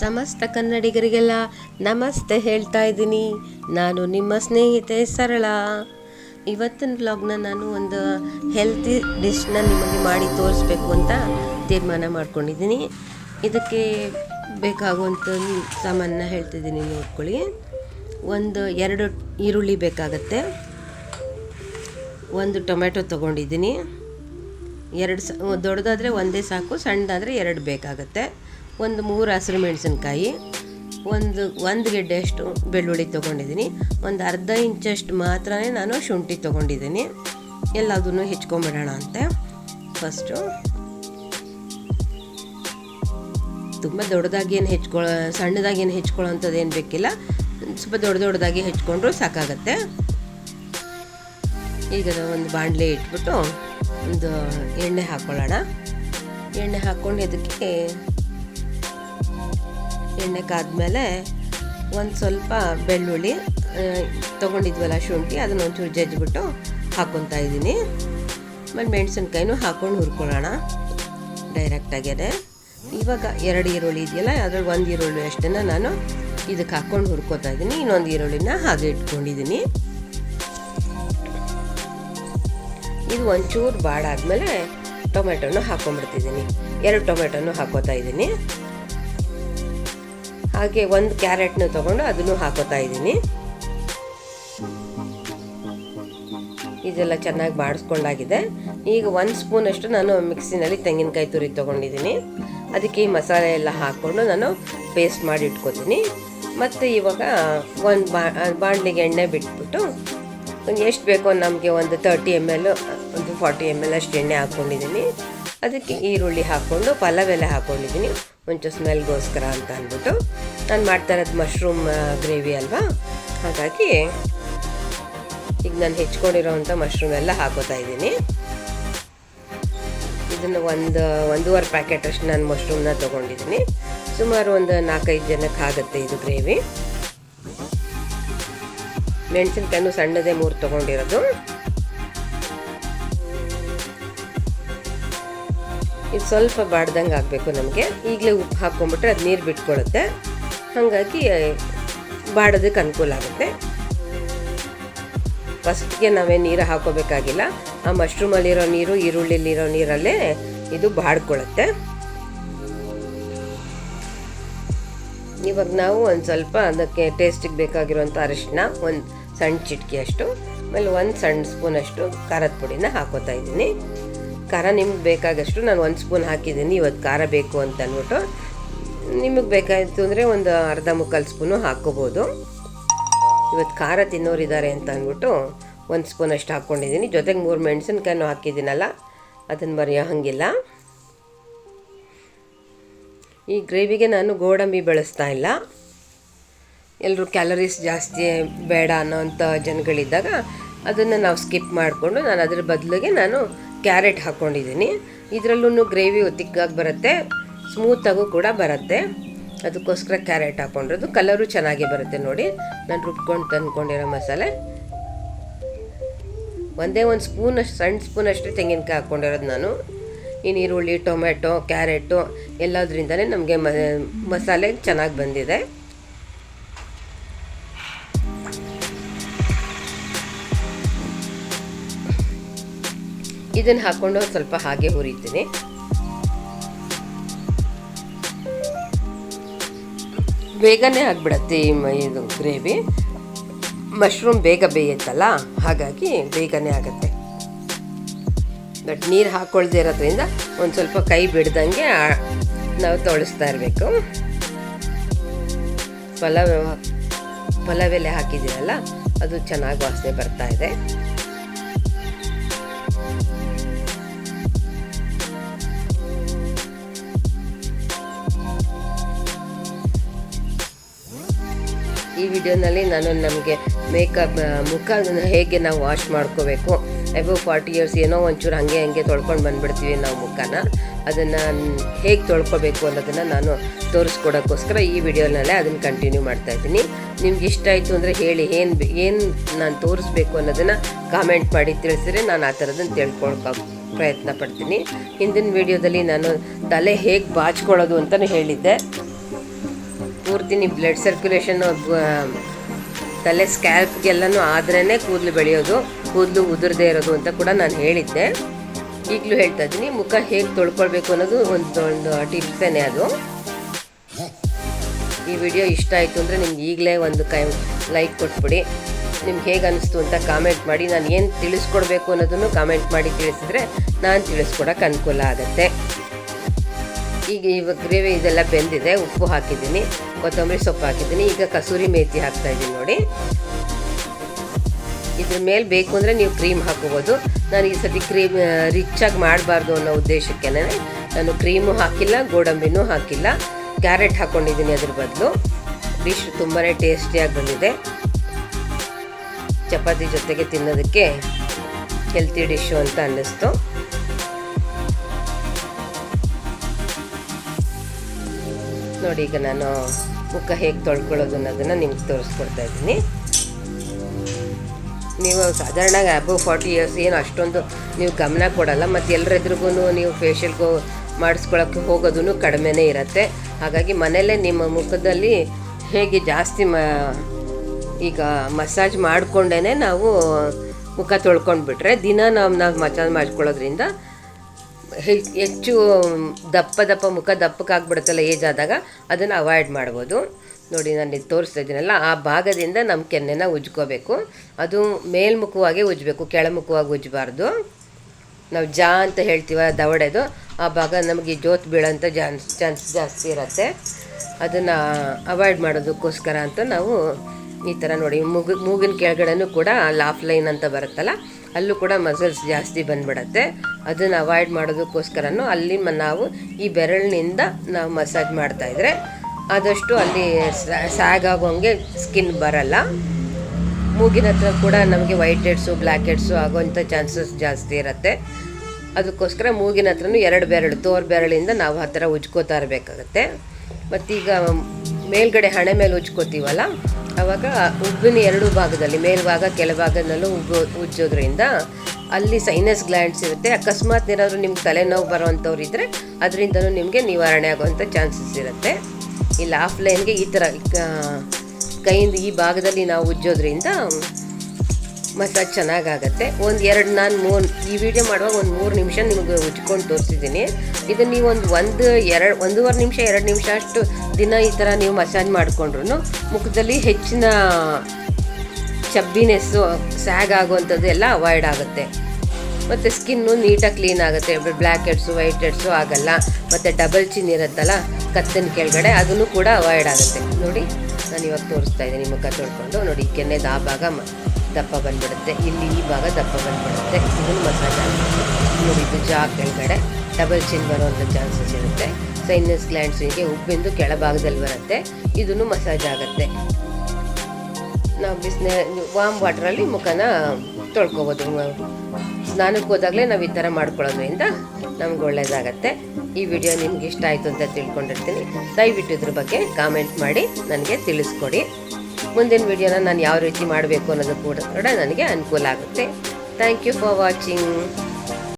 ಸಮಸ್ತ ಕನ್ನಡಿಗರಿಗೆಲ್ಲ ನಮಸ್ತೆ ಹೇಳ್ತಾ ಇದ್ದೀನಿ. ನಾನು ನಿಮ್ಮ ಸ್ನೇಹಿತೆ ಸರಳ. ಇವತ್ತಿನ ಬ್ಲಾಗ್ನ ನಾನು ಒಂದು ಹೆಲ್ತಿ ಡಿಶ್ನ ನಿಮಗೆ ಮಾಡಿ ತೋರಿಸ್ಬೇಕು ಅಂತ ತೀರ್ಮಾನ ಮಾಡ್ಕೊಂಡಿದ್ದೀನಿ. ಇದಕ್ಕೆ ಬೇಕಾಗುವಂಥ ಸಾಮಾನನ್ನ ಹೇಳ್ತಿದ್ದೀನಿ ನೋಡ್ಕೊಳ್ಳಿ. ಒಂದು ಎರಡು ಈರುಳ್ಳಿ ಬೇಕಾಗತ್ತೆ. ಒಂದು ಟೊಮೆಟೊ ತೊಗೊಂಡಿದ್ದೀನಿ. ಎರಡು ಸ ದೊಡ್ಡದಾದರೆ ಒಂದೇ ಸಾಕು, ಸಣ್ಣದಾದರೆ ಎರಡು ಬೇಕಾಗತ್ತೆ. ಒಂದು ಮೂರು ಹಸಿರು ಮೆಣಸಿನ್ಕಾಯಿ, ಒಂದು ಒಂದು ಗೆಡ್ಡೆಯಷ್ಟು ಬೆಳ್ಳುಳ್ಳಿ ತೊಗೊಂಡಿದ್ದೀನಿ. ಒಂದು ಅರ್ಧ ಇಂಚಷ್ಟು ಮಾತ್ರ ನಾನು ಶುಂಠಿ ತೊಗೊಂಡಿದ್ದೀನಿ. ಎಲ್ಲದನ್ನು ಹೆಚ್ಕೊಂಬಿಡೋಣ ಅಂತೆ. ಫಸ್ಟು ತುಂಬ ದೊಡ್ಡದಾಗಿ ಏನು ಹೆಚ್ಕೊಳ್ಳೋ ಸಣ್ಣದಾಗಿ ಏನು ಹೆಚ್ಕೊಳ್ಳೋ ಅಂಥದ್ದು ಏನು ಬೇಕಿಲ್ಲ. ಸ್ವಲ್ಪ ದೊಡ್ಡ ದೊಡ್ಡದಾಗಿ ಹೆಚ್ಕೊಂಡ್ರು ಸಾಕಾಗತ್ತೆ. ಈಗ ಒಂದು ಬಾಣಲೆ ಇಟ್ಬಿಟ್ಟು ಒಂದು ಎಣ್ಣೆ ಹಾಕ್ಕೊಳ್ಳೋಣ ಎಣ್ಣೆ ಹಾಕ್ಕೊಂಡು ಇದಕ್ಕೆ ಎಣ್ಣೆ ಕಾದ್ಮೇಲೆ ಒಂದು ಸ್ವಲ್ಪ ಬೆಳ್ಳುಳ್ಳಿ ತೊಗೊಂಡಿದ್ವಲ್ಲ ಶುಂಠಿ, ಅದನ್ನ ಒಂಚೂರು ಜಜ್ಜಿಬಿಟ್ಟು ಹಾಕ್ಕೊತಾ ಇದ್ದೀನಿ. ಮತ್ತು ಮೆಣಸಿನ್ಕಾಯಿನೂ ಹಾಕ್ಕೊಂಡು ಹುರ್ಕೊಳ್ಳೋಣ. ಡೈರೆಕ್ಟಾಗೇ ಇವಾಗ ಎರಡು ಈರುಳ್ಳಿ ಇದೆಯಲ್ಲ, ಅದ್ರಲ್ಲಿ ಒಂದು ಈರುಳ್ಳಿ ಅಷ್ಟನ್ನು ನಾನು ಇದಕ್ಕೆ ಹಾಕ್ಕೊಂಡು ಹುರ್ಕೋತಾ ಇದ್ದೀನಿ. ಇನ್ನೊಂದು ಈರುಳ್ಳಿನ ಹಾಗೆ ಇಟ್ಕೊಂಡಿದ್ದೀನಿ. ಇದು ಒಂಚೂರು ಬಾಡಾದ್ಮೇಲೆ ಟೊಮೆಟೊನ ಹಾಕೊಂಡ್ಬಿಡ್ತಿದ್ದೀನಿ. ಎರಡು ಟೊಮೆಟೊನು ಹಾಕೋತಾ ಇದ್ದೀನಿ. ಹಾಗೆ ಒಂದು ಕ್ಯಾರೆಟ್ನ ತಗೊಂಡು ಅದನ್ನು ಹಾಕೋತಾ ಇದ್ದೀನಿ. ಇದೆಲ್ಲ ಚೆನ್ನಾಗಿ ಬಾಡಿಸ್ಕೊಂಡಾಗಿದೆ. ಈಗ ಒಂದು ಸ್ಪೂನಷ್ಟು ನಾನು ಮಿಕ್ಸಿನಲ್ಲಿ ತೆಂಗಿನಕಾಯಿ ತುರಿ ತೊಗೊಂಡಿದ್ದೀನಿ. ಅದಕ್ಕೆ ಈ ಮಸಾಲೆ ಎಲ್ಲ ಹಾಕ್ಕೊಂಡು ನಾನು ಪೇಸ್ಟ್ ಮಾಡಿ ಇಟ್ಕೋತೀನಿ. ಮತ್ತು ಇವಾಗ ಒಂದು ಬಾ, ಬಾಣಲಿಗೆ ಎಣ್ಣೆ ಬಿಟ್ಬಿಟ್ಟು ಎಷ್ಟು ಬೇಕೋ ನಮಗೆ ಒಂದು ತರ್ಟಿ ಎಂ ಎಲ್ ಒಂದು ಫಾರ್ಟಿ ಎಂ ಎಲ್ ಅಷ್ಟು ಎಣ್ಣೆ ಹಾಕ್ಕೊಂಡಿದ್ದೀನಿ. ಅದಕ್ಕೆ ಈರುಳ್ಳಿ ಹಾಕ್ಕೊಂಡು ಪಲಾವ್ ಎಲೆ ಹಾಕ್ಕೊಂಡಿದ್ದೀನಿ. ಒಂಚೂರು ಸ್ಮೆಲ್ಗೋಸ್ಕರ ಅಂತ ಅಂದ್ಬಿಟ್ಟು ನಾನು ಮಾಡ್ತಾ ಇರೋದು ಮಶ್ರೂಮ್ ಗ್ರೇವಿ ಅಲ್ವಾ? ಹಾಗಾಗಿ ಈಗ ನಾನು ಹೆಚ್ಕೊಂಡಿರೋವಂಥ ಮಶ್ರೂಮ್ ಎಲ್ಲ ಹಾಕೋತಾ ಇದ್ದೀನಿ. ಇದನ್ನು ಒಂದು, ಒಂದೂವರೆ ಪ್ಯಾಕೆಟ್ ಅಷ್ಟು ನಾನು ಮಶ್ರೂಮ್ನ ತೊಗೊಂಡಿದ್ದೀನಿ. ಸುಮಾರು ಒಂದು ನಾಲ್ಕೈದು ಜನಕ್ಕೆ ಆಗುತ್ತೆ ಇದು ಗ್ರೇವಿ ಮೆಣಸಿನ್ಕಾಯಿನೂ ಸಣ್ಣದೇ ಮೂರು ತೊಗೊಂಡಿರೋದು. ಇದು ಸ್ವಲ್ಪ ಬಾಡ್ದಂಗೆ ಆಗಬೇಕು ನಮಗೆ. ಈಗಲೇ ಉಪ್ಪು ಹಾಕ್ಕೊಂಬಿಟ್ರೆ ಅದು ನೀರು ಬಿಟ್ಕೊಳುತ್ತೆ. ಹಾಗಾಗಿ ಬಾಡೋದಕ್ಕೆ ಅನುಕೂಲ ಆಗುತ್ತೆ. ಫಸ್ಟ್ಗೆ ನಾವೇ ನೀರು ಹಾಕೋಬೇಕಾಗಿಲ್ಲ ಆ ಮಶ್ರೂಮಲ್ಲಿರೋ ನೀರು, ಈರುಳ್ಳಿಲಿರೋ ನೀರಲ್ಲೇ ಇದು ಬಾಡ್ಕೊಳ್ಳುತ್ತೆ ಇವಾಗ ನಾವು ಒಂದು ಸ್ವಲ್ಪ ಅದಕ್ಕೆ ಟೇಸ್ಟಿಗೆ ಬೇಕಾಗಿರುವಂಥ ಅರಿಶಿನ ಒಂದು ಸಣ್ಣ ಚಿಟಿಕೆಯಷ್ಟು, ಆಮೇಲೆ ಒಂದು ಸಣ್ಣ ಸ್ಪೂನಷ್ಟು ಖಾರದ ಪುಡಿನ ಹಾಕೋತಾ ಇದ್ದೀನಿ. ಖಾರ ನಿಮ್ಗೆ ಬೇಕಾಗಷ್ಟು ನಾನು ಒಂದು ಸ್ಪೂನ್ ಹಾಕಿದ್ದೀನಿ, ಇವತ್ತು ಖಾರ ಬೇಕು ಅಂತ ಅಂದ್ಬಿಟ್ಟು ನಿಮಗೆ ಬೇಕಾಯಿತು ಅಂದರೆ ಒಂದು ಅರ್ಧ ಮುಕ್ಕಾಲು ಸ್ಪೂನು ಹಾಕ್ಕೋಬೋದು. ಇವತ್ತು ಖಾರ ತಿನ್ನೋರಿದ್ದಾರೆ ಅಂತ ಅಂದ್ಬಿಟ್ಟು ಒಂದು ಸ್ಪೂನ್ ಅಷ್ಟು ಹಾಕ್ಕೊಂಡಿದ್ದೀನಿ. ಜೊತೆಗೆ ಮೂರು ಮೆಣಸಿನ್ಕಾಯಿನೂ ಹಾಕಿದ್ದೀನಲ್ಲ, ಅದನ್ನು ಮರೆಯೋ ಹಾಗಿಲ್ಲ. ಈ ಗ್ರೇವಿಗೆ ನಾನು ಗೋಡಂಬಿ ಬಳಸ್ತಾ ಇಲ್ಲ. ಎಲ್ಲರೂ ಕ್ಯಾಲರೀಸ್ ಜಾಸ್ತಿ ಬೇಡ ಅನ್ನೋಂಥ ಜನಗಳಿದ್ದಾಗ ಅದನ್ನು ನಾವು ಸ್ಕಿಪ್ ಮಾಡಿಕೊಂಡು ನಾನು ಅದ್ರ ಬದಲಿಗೆ ನಾನು ಕ್ಯಾರೆಟ್ ಹಾಕ್ಕೊಂಡಿದ್ದೀನಿ ಇದರಲ್ಲೂ ಗ್ರೇವಿ ಒತ್ತಿಗ್ಗಾಗಿ ಬರುತ್ತೆ. ಸ್ಮೂತಾಗೂ ಕೂಡ ಬರುತ್ತೆ. ಅದಕ್ಕೋಸ್ಕರ ಕ್ಯಾರೆಟ್ ಹಾಕ್ಕೊಂಡಿರೋದು ಕಲರು ಚೆನ್ನಾಗಿ ಬರುತ್ತೆ ನೋಡಿ. ನಾನು ರುಬ್ಕೊಂಡು ತಂದ್ಕೊಂಡಿರೋ ಮಸಾಲೆ. ಒಂದೇ ಒಂದು ಸ್ಪೂನ್ ಅಷ್ಟು, ಸಣ್ಣ ಸ್ಪೂನ್ ಅಷ್ಟೇ ತೆಂಗಿನಕಾಯಿ ಹಾಕ್ಕೊಂಡಿರೋದು ನಾನು. ಇನ್ನು ಈರುಳ್ಳಿ ಟೊಮೆಟೊ ಕ್ಯಾರೆಟು ಎಲ್ಲದರಿಂದಲೇ ನಮಗೆ ಮಸಾಲೆ ಚೆನ್ನಾಗಿ ಬಂದಿದೆ. ಇದನ್ನು ಹಾಕ್ಕೊಂಡು ಸ್ವಲ್ಪ ಹಾಗೆ ಹುರಿತೀನಿ. ಬೇಗನೆ ಆಗಿಬಿಡತ್ತೆ ಇದು ಗ್ರೇವಿ. ಮಶ್ರೂಮ್ ಬೇಗ ಬೇಯುತ್ತಲ್ಲ, ಹಾಗಾಗಿ ಬೇಗನೆ ಆಗುತ್ತೆ. ಬಟ್ ನೀರು ಹಾಕ್ಕೊಳ್ದೇ ಇರೋದ್ರಿಂದ ಒಂದು ಸ್ವಲ್ಪ ಕೈ ಬಿಡ್ದಂಗೆ ನಾವು ತೊಳಸ್ತಾ ಇರಬೇಕು. ಪಲಾವ್ ಪಲಾವ್ ಎಲೆ ಹಾಕಿದ್ದೀರಲ್ಲ, ಅದು ಚೆನ್ನಾಗಿ ವಾಸನೆ ಬರ್ತಾ ಇದೆ. ಈ ವಿಡಿಯೋನಲ್ಲಿ ನಾನು ನಮಗೆ ಮೇಕಪ್ ಮುಖ ಹೇಗೆ ನಾವು ವಾಶ್ ಮಾಡ್ಕೋಬೇಕು, ಎಬೋ ಫಾರ್ಟಿ ಇಯರ್ಸ್ ಏನೋ ಒಂಚೂರು ಹಾಗೆ ಹಂಗೆ ತೊಳ್ಕೊಂಡು ಬಂದುಬಿಡ್ತೀವಿ ನಾವು ಮುಖನ. ಅದನ್ನು ಹೇಗೆ ತೊಳ್ಕೊಬೇಕು ಅನ್ನೋದನ್ನು ನಾನು ತೋರಿಸ್ಕೊಡೋಕ್ಕೋಸ್ಕರ ಈ ವಿಡಿಯೋನಲ್ಲೇ ಅದನ್ನು ಕಂಟಿನ್ಯೂ ಮಾಡ್ತಾ ಇದ್ದೀನಿ. ನಿಮ್ಗೆ ಇಷ್ಟ ಆಯಿತು ಅಂದರೆ ಹೇಳಿ, ಏನು ಏನು ನಾನು ತೋರಿಸ್ಬೇಕು ಅನ್ನೋದನ್ನು ಕಾಮೆಂಟ್ ಮಾಡಿ ತಿಳಿಸಿದ್ರೆ ನಾನು ಆ ಥರದನ್ನು ತಿಳ್ಕೊಳ್ಕೊ, ಪ್ರಯತ್ನ ಪಡ್ತೀನಿ. ಹಿಂದಿನ ವಿಡಿಯೋದಲ್ಲಿ ನಾನು ತಲೆ ಹೇಗೆ ಬಾಚ್ಕೊಳ್ಳೋದು ಅಂತಲೂ ಹೇಳಿದ್ದೆ. ಪೂರ್ತಿ ನಿಮ್ಮ ಬ್ಲಡ್ ಸರ್ಕ್ಯುಲೇಷನ್ ತಲೆ ಸ್ಕ್ಯಾಲ್ಪ್ಗೆಲ್ಲನೂ ಆದ್ರೇ ಕೂದಲು ಬೆಳೆಯೋದು, ಕೂದಲು ಉದುರದೇ ಇರೋದು ಅಂತ ಕೂಡ ನಾನು ಹೇಳಿದ್ದೆ. ಈಗಲೂ ಹೇಳ್ತಾ ಇದ್ದೀನಿ, ಮುಖ ಹೇಗೆ ತೊಳ್ಕೊಳ್ಬೇಕು ಅನ್ನೋದು ಒಂದು ಒಂದು ಟಿಪ್ಸೇನೆ ಅದು. ಈ ವಿಡಿಯೋ ಇಷ್ಟ ಆಯಿತು ಅಂದರೆ ನಿಮ್ಗೆ ಈಗಲೇ ಒಂದು ಕೈ ಲೈಕ್ ಕೊಟ್ಬಿಡಿ. ನಿಮ್ಗೆ ಹೇಗೆ ಅನಿಸ್ತು ಅಂತ ಕಾಮೆಂಟ್ ಮಾಡಿ, ನಾನು ಏನು ತಿಳಿಸ್ಕೊಡ್ಬೇಕು ಅನ್ನೋದನ್ನು ಕಾಮೆಂಟ್ ಮಾಡಿ ತಿಳಿಸಿದ್ರೆ ನಾನು ತಿಳಿಸ್ಕೊಡೋಕೆ ಅನುಕೂಲ ಆಗುತ್ತೆ. ಈಗ ಇವಾಗ ಗ್ರೇವಿ ಇದೆಲ್ಲ ಬೆಂದಿದೆ, ಉಪ್ಪು ಹಾಕಿದ್ದೀನಿ, ಕೊತ್ತಂಬರಿ ಸೊಪ್ಪು ಹಾಕಿದ್ದೀನಿ. ಈಗ ಕಸೂರಿ ಮೇಥಿ ಹಾಕ್ತಾ ಇದ್ದೀನಿ ನೋಡಿ. ಇದ್ರ ಮೇಲೆ ಬೇಕು ಅಂದರೆ ನೀವು ಕ್ರೀಮ್ ಹಾಕೋಬೋದು ನಾನು ಈ ಸತಿ ಕ್ರೀಮ್ ರಿಚ್ಚಾಗಿ ಮಾಡಬಾರ್ದು ಅನ್ನೋ ಉದ್ದೇಶಕ್ಕೆ ನಾನು ಕ್ರೀಮು ಹಾಕಿಲ್ಲ, ಗೋಡಂಬಿನೂ ಹಾಕಿಲ್ಲ. ಕ್ಯಾರೆಟ್ ಹಾಕ್ಕೊಂಡಿದ್ದೀನಿ ಅದ್ರ ಬದಲು. ಡಿಶ್ ತುಂಬಾ ಟೇಸ್ಟಿಯಾಗಿ ಬಂದಿದೆ. ಚಪಾತಿ ಜೊತೆಗೆ ತಿನ್ನೋದಕ್ಕೆ ಹೆಲ್ತಿ ಡಿಶ್ಶು ಅಂತ ಅನ್ನಿಸ್ತು. ನೋಡಿ, ಈಗ ನಾನು ಮುಖ ಹೇಗೆ ತೊಳ್ಕೊಳ್ಳೋದು ಅನ್ನೋದನ್ನು ನಿಮ್ಗೆ ತೋರಿಸ್ಕೊಡ್ತಾ ಇದ್ದೀನಿ. ನೀವು ಸಾಧಾರಣ ಅಬವ್ ಫಾರ್ಟಿ ಇಯರ್ಸ್ ಏನು ಅಷ್ಟೊಂದು ನೀವು ಗಮನ ಕೊಡಲ್ಲ, ಮತ್ತು ಎಲ್ಲರೆದ್ರಿಗೂ ನೀವು ಫೇಶಿಯಲ್ಗೂ ಮಾಡಿಸ್ಕೊಳ್ಳೋಕ್ಕೆ ಹೋಗೋದೂ ಕಡಿಮೆನೇ ಇರುತ್ತೆ. ಹಾಗಾಗಿ ಮನೆಯಲ್ಲೇ ನಿಮ್ಮ ಮುಖದಲ್ಲಿ ಹೇಗೆ ಜಾಸ್ತಿ ಮ, ಈಗ ಮಸಾಜ್ ಮಾಡಿಕೊಂಡೇ ನಾವು ಮುಖ ತೊಳ್ಕೊಂಡ್ಬಿಟ್ರೆ ದಿನ ನಾವು ನಾವು ಮಸಾಜ್ ಮಾಡ್ಕೊಳ್ಳೋದ್ರಿಂದ ಹೆಚ್ಚು ದಪ್ಪ ದಪ್ಪ ಮುಖ ದಪ್ಪಕ್ಕಾಗ್ಬಿಡುತ್ತಲ್ಲ ಏಜ್ ಆದಾಗ ಅದನ್ನು ಅವಾಯ್ಡ್ ಮಾಡ್ಬೋದು. ನೋಡಿ ನಾನು ಇದು ತೋರಿಸ್ತಾ ಇದ್ದೀನಲ್ಲ, ಆ ಭಾಗದಿಂದ ನಮ್ಮ ಕೆನ್ನೆನ ಉಜ್ಕೋಬೇಕು. ಅದು ಮೇಲ್ಮುಖವಾಗಿ ಉಜ್ಬೇಕು, ಕೆಳಮುಖವಾಗಿ ಉಜ್ಜಬಾರ್ದು ನಾವು ಜಾ ಅಂತ ಹೇಳ್ತೀವ ದವಡೆದು, ಆ ಭಾಗ ನಮಗೆ ಜೋತ್ ಬೀಳೋಂಥ ಚಾನ್ಸ್ ಚಾನ್ಸ್ ಜಾಸ್ತಿ ಇರುತ್ತೆ. ಅದನ್ನು ಅವಾಯ್ಡ್ ಮಾಡೋದಕ್ಕೋಸ್ಕರ ಅಂತ ನಾವು ಈ ಥರ ನೋಡಿ, ಮೂಗು, ಮೂಗಿನ ಕೆಳಗಡೆನೂ ಕೂಡ ಲಾಫ್ ಲೈನ್ ಅಂತ ಬರುತ್ತಲ್ಲ ಅಲ್ಲೂ ಕೂಡ ಮಸಲ್ಸ್ ಜಾಸ್ತಿ ಬಂದ್ಬಿಡತ್ತೆ. ಅದನ್ನು ಅವಾಯ್ಡ್ ಮಾಡೋದಕ್ಕೋಸ್ಕರನೂ ಅಲ್ಲಿ ನಾವು ಈ ಬೆರಳಿನಿಂದ ನಾವು ಮಸಾಜ್ ಮಾಡ್ತಾಯಿದ್ರೆ ಆದಷ್ಟು ಅಲ್ಲಿ ಸ್ಯಾಗ್ ಆಗೋಂಗೆ ಸ್ಕಿನ್ ಬರಲ್ಲ. ಮೂಗಿನ ಹತ್ರ ಕೂಡ ನಮಗೆ ವೈಟ್ ಹೆಡ್ಸು ಬ್ಲ್ಯಾಕ್ ಹೆಡ್ಸು ಆಗೋವಂಥ ಚಾನ್ಸಸ್ ಜಾಸ್ತಿ ಇರುತ್ತೆ. ಅದಕ್ಕೋಸ್ಕರ ಮೂಗಿನ ಹತ್ರನೂ ಎರಡು ಬೆರಳು, ತೋರ್ ಬೆರಳಿಂದ ನಾವು ಆ ಥರ ಉಜ್ಕೋತಾ ಇರಬೇಕಾಗತ್ತೆ. ಮತ್ತೀಗ ಮೇಲ್ಗಡೆ ಹಣೆ ಮೇಲೆ ಉಜ್ಕೋತೀವಲ್ಲ ಆವಾಗ ಉಬ್ಬಿನ ಎರಡು ಭಾಗದಲ್ಲಿ ಮೇಲ್ಭಾಗ ಕೆಳಭಾಗದಲ್ಲೂ ಉಬ್ಬು, ಉಜ್ಜೋದ್ರಿಂದ ಅಲ್ಲಿ ಸೈನಸ್ ಗ್ಲ್ಯಾಂಡ್ಸ್ ಇರುತ್ತೆ. ಅಕಸ್ಮಾತ್ ಏನಾದರೂ ನಿಮ್ಗೆ ತಲೆನೋವು ಬರೋವಂಥವ್ರು ಇದ್ದರೆ ಅದರಿಂದನೂ ನಿಮಗೆ ನಿವಾರಣೆ ಆಗುವಂಥ ಚಾನ್ಸಸ್ ಇರುತ್ತೆ. ಇಲ್ಲಿ ಆಫ್ಲೈನ್ಗೆ ಈ ಥರ ಕೈಯಿಂದ ಈ ಭಾಗದಲ್ಲಿ ನಾವು ಉಜ್ಜೋದ್ರಿಂದ ಮಸಾಜ್ ಚೆನ್ನಾಗಾಗತ್ತೆ. ಒಂದು ಎರಡು ನಾನು ಮೂರು ಈ ವಿಡಿಯೋ ಮಾಡುವಾಗ ಒಂದು ಮೂರು ನಿಮಿಷ ನಿಮಗೆ ಉಜ್ಕೊಂಡು ತೋರಿಸಿದ್ದೀನಿ. ಇದು ನೀವು ಒಂದು ಒಂದು ಎರಡು, ಒಂದೂವರೆ ನಿಮಿಷ, ಎರಡು ನಿಮಿಷ ಅಷ್ಟು ದಿನ ಈ ಥರ ನೀವು ಮಸಾಜ್ ಮಾಡಿಕೊಂಡ್ರು ಮುಖದಲ್ಲಿ ಹೆಚ್ಚಿನ ಚಬ್ಬಿನೆಸ್ಸು ಸ್ಯಾಗ್ ಆಗುವಂಥದ್ದು ಎಲ್ಲ ಅವಾಯ್ಡ್ ಆಗುತ್ತೆ. ಮತ್ತು ಸ್ಕಿನ್ನು ನೀಟಾಗಿ ಕ್ಲೀನ್ ಆಗುತ್ತೆ. ಬ್ಲ್ಯಾಕ್ ಹೆಡ್ಸು ವೈಟ್ ಹೆಡ್ಸು ಆಗಲ್ಲ. ಮತ್ತು ಡಬಲ್ ಚಿನ್ ಇರುತ್ತಲ್ಲ, ಕತ್ತಿನ ಕೆಳಗಡೆ ಅದನ್ನು ಕೂಡ ಅವಾಯ್ಡ್ ಆಗುತ್ತೆ. ನೋಡಿ, ನಾನು ಇವಾಗ ತೋರಿಸ್ತಾ ಇದ್ದೀನಿ ಮುಖ ತೊಳ್ಕೊಂಡು. ನೋಡಿ ಕೆನ್ನೆದು ಆ ಭಾಗ ದಪ್ಪ ಬಂದ್ಬಿಡುತ್ತೆ. ಇಲ್ಲಿ ಈ ಭಾಗ ದಪ್ಪ ಬಂದ್ಬಿಡುತ್ತೆ. ಇದನ್ನು ಮಸಾಜ್ ನೋಡಿ, ಇದು ಜಾ ಕೆಳಗಡೆ. ಡಬಲ್ ಚಿನ್ ಬರುವಂಥ ಚಾನ್ಸಸ್ ಇರುತ್ತೆ. ಸೈನಸ್ ಗ್ಲ್ಯಾಂಡ್ಸಿಗೆ ಉಬ್ಬಿಂದು ಕೆಳಭಾಗದಲ್ಲಿ ಬರುತ್ತೆ. ಇದನ್ನು ಮಸಾಜ್ ಆಗುತ್ತೆ. ನಾವು ಬಿಸಿನೆ ವಾಮ್ ವಾಟ್ರಲ್ಲಿ ಮುಖನ ತೊಳ್ಕೊಬೋದು. ಸ್ನಾನಕ್ಕೆ ಹೋದಾಗಲೇ ನಾವು ಈ ಥರ ಮಾಡ್ಕೊಳ್ಳೋದ್ರಿಂದ ನಮ್ಗೆ ಒಳ್ಳೆಯದಾಗತ್ತೆ ಈ ವಿಡಿಯೋ ನಿಮ್ಗೆ ಇಷ್ಟ ಆಯಿತು ಅಂತ ತಿಳ್ಕೊಂಡಿರ್ತೀನಿ. ದಯವಿಟ್ಟು ಇದ್ರ ಬಗ್ಗೆ ಕಾಮೆಂಟ್ ಮಾಡಿ, ನನಗೆ ತಿಳಿಸ್ಕೊಡಿ. ಮುಂದಿನ ವಿಡಿಯೋನ ನಾನು ಯಾವ ರೀತಿ ಮಾಡಬೇಕು ಅನ್ನೋದು ಕೂಡ ಕೂಡ ನನಗೆ ಅನುಕೂಲ ಆಗುತ್ತೆ. Thank you for watching